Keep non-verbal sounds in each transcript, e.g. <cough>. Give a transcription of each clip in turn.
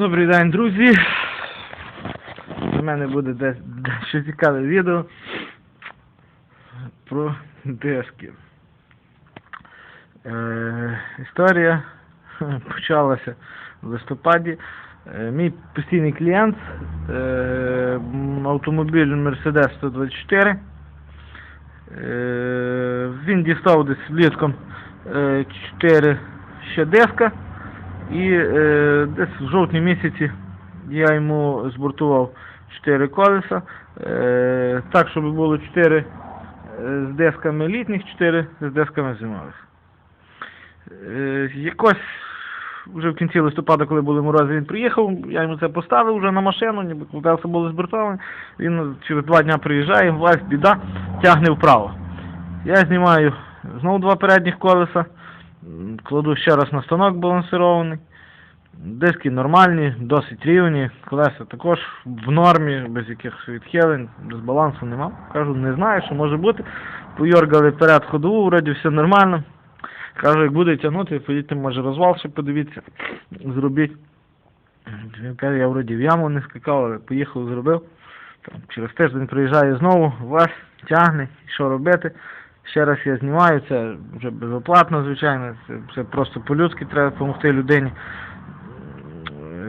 Добрий день, друзі. У мене буде дещо цікаве відео про диски. Е, історія почалася в листопаді. Е, мій постійний клієнт, е, автомобіль Mercedes 124. Е, він дістав десь влітком 4 ще диска. І е, десь в жовтні місяці я йому збортував 4 колеса. Е, так, щоб було 4 е, з дисками літніх, 4 з дисками зимових. Е, якось вже в кінці листопада, коли були морози, він приїхав, я йому це поставив вже на машину, ніби колеса були збортовані. Він через два дня приїжджає, власть біда, тягне вправо. Я знімаю знову два передніх колеса, кладу ще раз на станок балансирований. Диски нормальні, досить рівні, колеса також в нормі, без якихось відхилень, без балансу нема. Кажу, не знаю, що може бути. Пойоргали перед ходову, вроді все нормально. Кажу, як буде тягнути, поїдьте, може розвал ще подивіться, зробіть. Каже, я вроді в яму не скакав, але поїхав, зробив. Там, через тиждень приїжджає знову, вас тягне, що робити. Ще раз я знімаю, це вже безоплатно, звичайно, це, це просто по-людськи треба допомогти людині.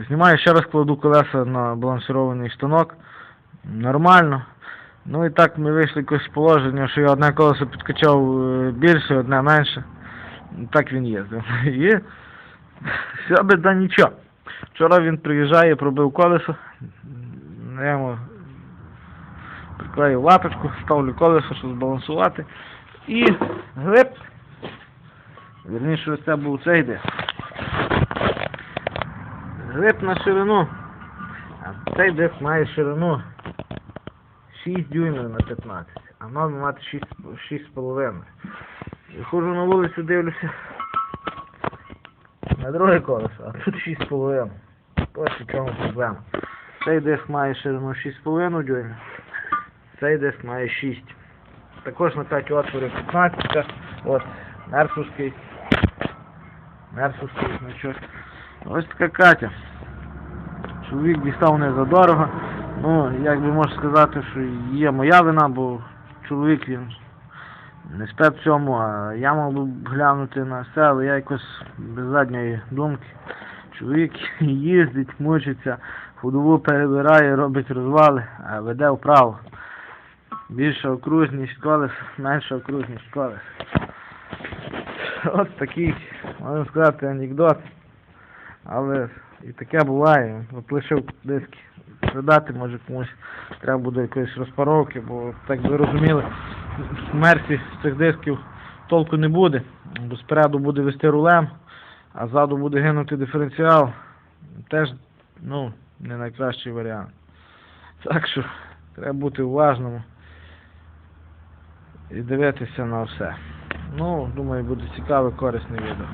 Знімаю, ще раз кладу колеса на балансирований станок. Нормально. Ну і так ми вийшли якось з положення, що я одне колесо підкачав е, більше, одне менше. Так він їздив. І все би да нічого. Вчора він приїжджає, пробив колесо. Я йому приклею лапочку, ставлю колесо, щоб збалансувати. І глиб. Вірніше, ось це був цей диск. Глиб на ширину. А цей диск має ширину 6 дюймів на 15, а мав би мати 6,5. І ходжу на вулицю, дивлюся на друге колесо, а тут 6,5. Ось у чому проблема. Цей диск має ширину 6,5 дюймів, цей диск має 6. Також на 5 отворів 15, от, мерсовський, мерсовський значок. Ось така Катя. Чоловік дістав не задорого. Ну, як би можу сказати, що є моя вина, бо чоловік він не спец в цьому, а я мав би глянути на все, але я якось без задньої думки. Чоловік <laughs> їздить, мучиться, ходову перебирає, робить розвали, веде вправо. Більша окружність колес, менша окружність колес. От такий, можна сказати, анекдот. Але і таке буває. От лишив диски продати, може комусь треба буде якоїсь розпаровки, бо так ви розуміли, в мерсі з цих дисків толку не буде, бо спереду буде вести рулем, а ззаду буде гинути диференціал. Теж, ну, не найкращий варіант. Так що треба бути уважним і дивитися на все. Ну, думаю, буде цікаве, корисне відео.